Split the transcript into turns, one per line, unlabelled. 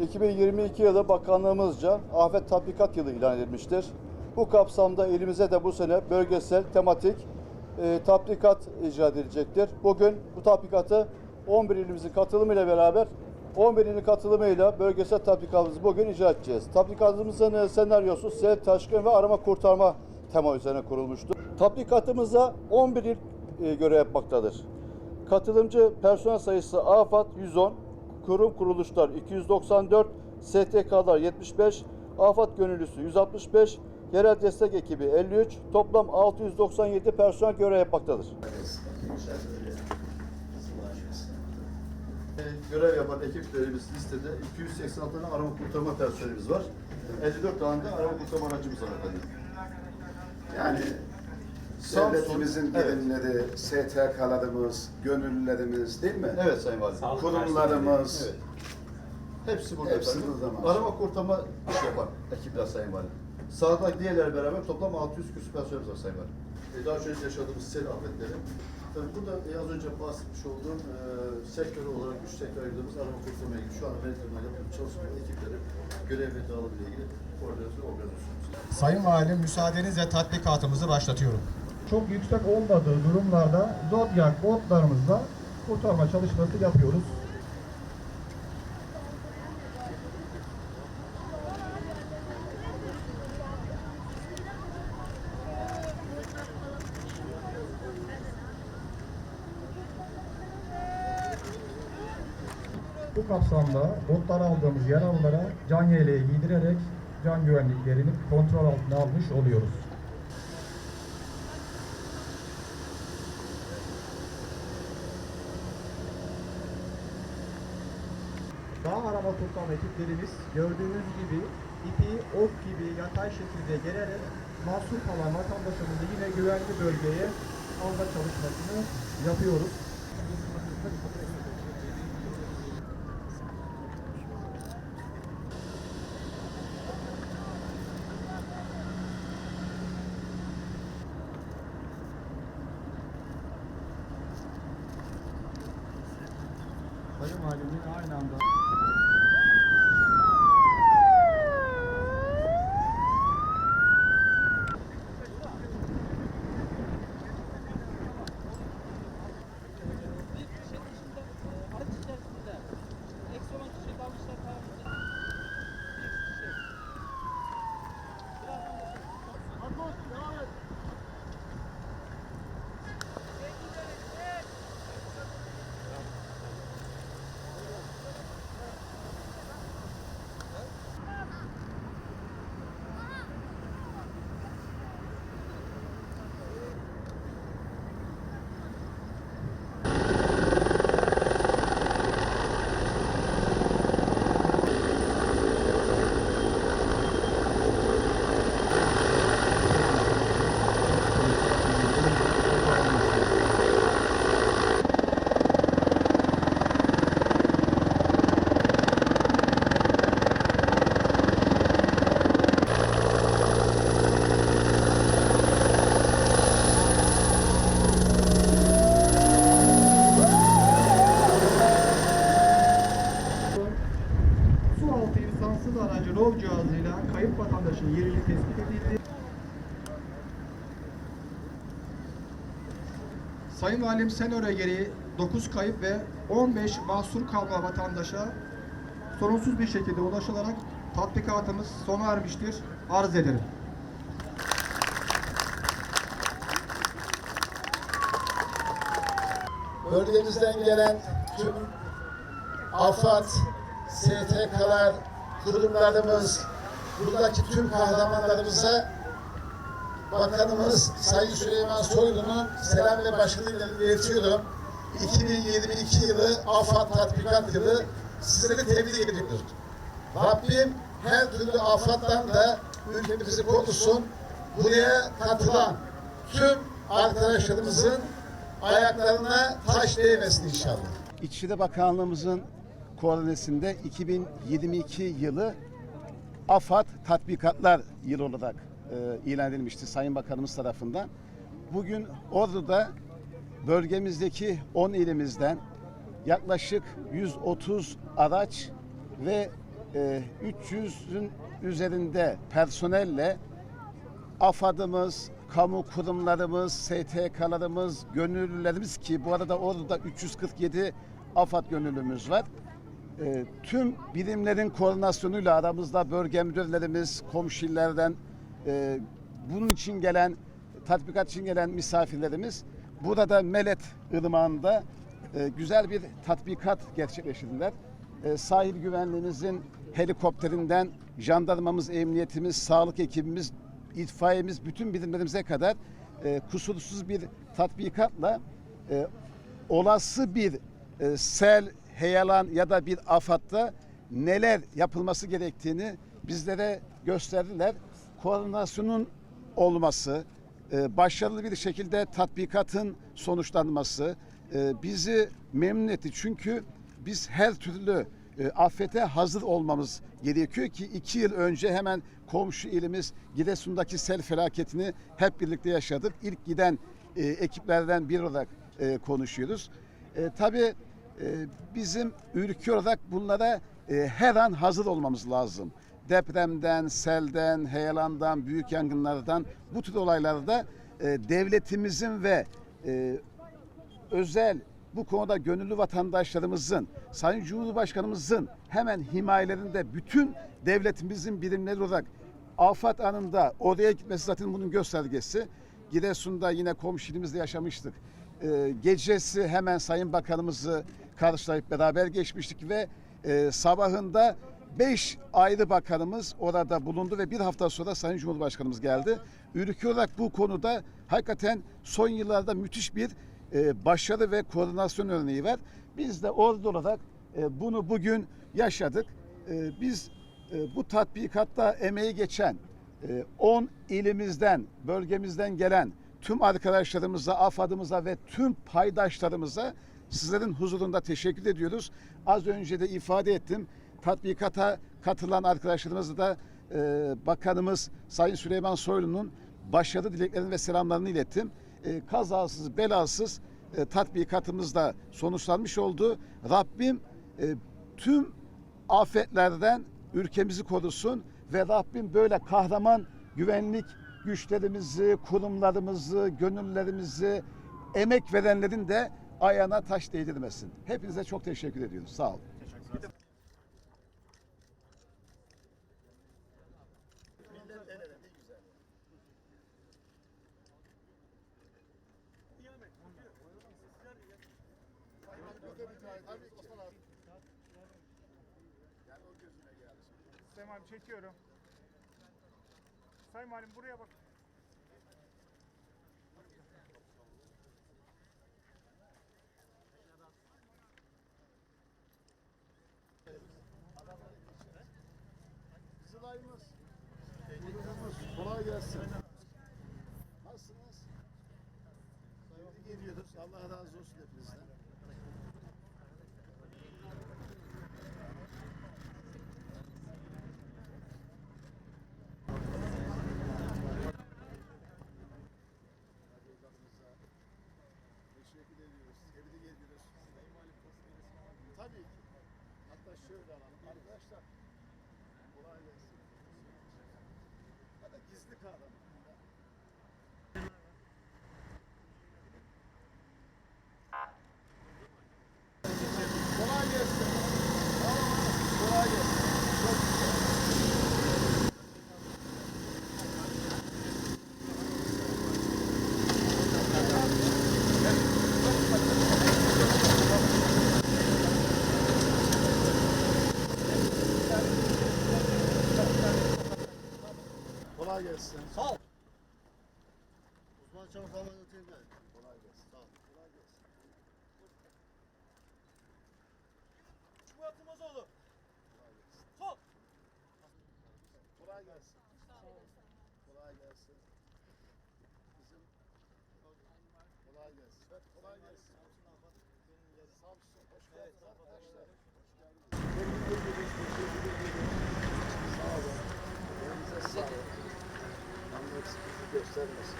2022 yılı bakanlığımızca afet tatbikat yılı ilan edilmiştir. Bu kapsamda elimize de bu sene bölgesel tematik e, tatbikat icra edilecektir. Bugün bu tatbikatı 11 ilimizin katılımıyla beraber 11 ilin katılımıyla bölgesel tatbikatımızı bugün icra edeceğiz. Tatbikatımızın e, senaryosu sel, taşkın ve arama kurtarma tema üzerine kurulmuştur. Tatbikatımıza 11 il e, görev yapmaktadır. Katılımcı personel sayısı AFAD 110, kurum kuruluşlar 294, STK'lar 75, AFAD gönüllüsü 165, yerel destek ekibi 53, toplam 697 personel görev yapmaktadır. Görev yapan ekiplerimiz listede 286 tane arama kurtarma personelimiz var. 54 tane de arama kurtarma aracımız var efendim.
Yani devletimizin
Evet.
gelinleri, STK'larımız, gönüllülerimiz değil mi?
Evet Sayın Valim.
Kurumlarımız.
Evet. Hepsi burada
Hepsi burada.
Arama kurtarma iş yapan ekipler Sayın Valim. Sahada diğerler beraber toplam 600 küsur personelimiz var Sayın Valim. E, daha önce yaşadığımız sel afetleri. Tabii burada e, az önce bahsetmiş olduğum e, sektör olarak üç sektör ayırdığımız arama kurtarma ilgili şu an yönetimle yapıp çalışma ekipleri görev ve dağılım ile ilgili koordinasyon organizasyonumuz.
Sayın Valim müsaadenizle tatbikatımızı başlatıyorum.
Çok yüksek olmadığı durumlarda Zodiac botlarımızla kurtarma çalışması yapıyoruz. Bu kapsamda botlara aldığımız yaralılara can yeleği giydirerek can güvenliklerini kontrol altına almış oluyoruz. Arama kurtarma ekiplerimiz gördüğünüz gibi ipi ok gibi yatay şekilde gererek mahsur kalan vatandaşımızı yine güvenli bölgeye alma çalışmasını yapıyoruz. Sayın Valim yine aynı anda ROV cihazıyla kayıp vatandaşın yerini tespit edildi.
Sayın Valim senaryo gereği 9 kayıp ve 15 mahsur kalma vatandaşa sorunsuz bir şekilde ulaşılarak tatbikatımız sona ermiştir. Arz ederim.
bölgemizden gelen tüm AFAD, STK'lar, kurumlarımız, buradaki tüm kahramanlarımıza Bakanımız Sayın Süleyman Soylu'nun selam ve başkanıyla iletiyorum. 2022 yılı AFAD tatbikat yılı sizleri tebrik ediyorum. Rabbim her türlü afattan da ülkemizi korusun. Buraya katılan tüm arkadaşlarımızın ayaklarına taş değmesin inşallah.
İçişleri Bakanlığımızın koordinesinde 2022 yılı AFAD tatbikatlar yılı olarak e, ilan edilmişti Sayın Bakanımız tarafından. Bugün Ordu'da bölgemizdeki 10 ilimizden yaklaşık 130 araç ve e, 300'ün üzerinde personelle AFAD'ımız, kamu kurumlarımız, STK'larımız, gönüllülerimiz ki bu arada orada 347 AFAD gönüllümüz var. E, tüm birimlerin koordinasyonuyla aramızda bölge müdürlerimiz, komşu illerden e, bunun için gelen, tatbikat için gelen misafirlerimiz burada Melet Irmağı'nda e, güzel bir tatbikat gerçekleştirdiler. E, sahil güvenliğimizin helikopterinden jandarmamız, emniyetimiz, sağlık ekibimiz, itfaiyemiz, bütün birimlerimize kadar e, kusursuz bir tatbikatla e, olası bir e, sel, heyelan ya da bir afatta neler yapılması gerektiğini bizlere gösterdiler. Koordinasyonun olması, e, başarılı bir şekilde tatbikatın sonuçlanması e, bizi memnun etti. Çünkü biz her türlü e, afete hazır olmamız gerekiyor ki iki yıl önce hemen komşu ilimiz Giresun'daki sel felaketini hep birlikte yaşadık. İlk giden ekiplerden biri olarak konuşuyoruz. Tabii bizim ülke olarak bunlara e, her an hazır olmamız lazım. Depremden, selden, heyelandan, büyük yangınlardan bu tür olaylarda e, devletimizin ve e, özel bu konuda gönüllü vatandaşlarımızın, Sayın Cumhurbaşkanımızın hemen himayelerinde bütün devletimizin birimleri olarak afet anında oraya gitmesi zaten bunun göstergesi. Giresun'da yine komşulimizle yaşamıştık. Ee, gecesi hemen Sayın Bakanımızı karşılayıp beraber geçmiştik ve e, sabahında beş ayrı bakanımız orada bulundu ve bir hafta sonra Sayın Cumhurbaşkanımız geldi. Ülke olarak bu konuda hakikaten son yıllarda müthiş bir e, başarı ve koordinasyon örneği var. Biz de ordu olarak e, bunu bugün yaşadık. E, biz e, bu tatbikatta emeği geçen e, 10 ilimizden, bölgemizden gelen tüm arkadaşlarımıza, AFAD'ımıza ve tüm paydaşlarımıza sizlerin huzurunda teşekkür ediyoruz. Az önce de ifade ettim. Tatbikata katılan arkadaşlarımıza da e, Bakanımız Sayın Süleyman Soylu'nun başarı dileklerini ve selamlarını ilettim. E, kazasız, belasız e, tatbikatımız da sonuçlanmış oldu. Rabbim e, tüm afetlerden ülkemizi korusun ve Rabbim böyle kahraman güvenlik güçlerimizi, kurumlarımızı, gönüllerimizi, emek verenlerin de ayağına taş değdirmesin. Hepinize çok teşekkür ediyoruz. Sağ olun.
Sayın Valim çekiyorum. Sayın Valim buraya bak.
Kolay gelsin. Nasılsınız? Tebrik ediyoruz. Allah razı olsun hepinizden. Teşekkür ediyoruz. Tebrik ediyoruz. Tabii ki. Hatta şöyle alalım. Arkadaşlar kolay gelsin. Ya da gizli kahraman. Kolay gelsin. Kolay gelsin. Gelsin. Sağ ol. Uzman çabuk hava öteyim Kolay gelsin. Sağ ol. Kolay gelsin.
Murat Yılmazoğlu.
Kolay gelsin.
Sol.
Kolay gelsin. Kolay gelsin. Bizim kolay gelsin. Evet, kolay gelsin. Samsun, hoş geldiniz arkadaşlar. Hoş geldiniz. Sağ olun. Elinize sağlık. Allah eksikliğini göstermesin.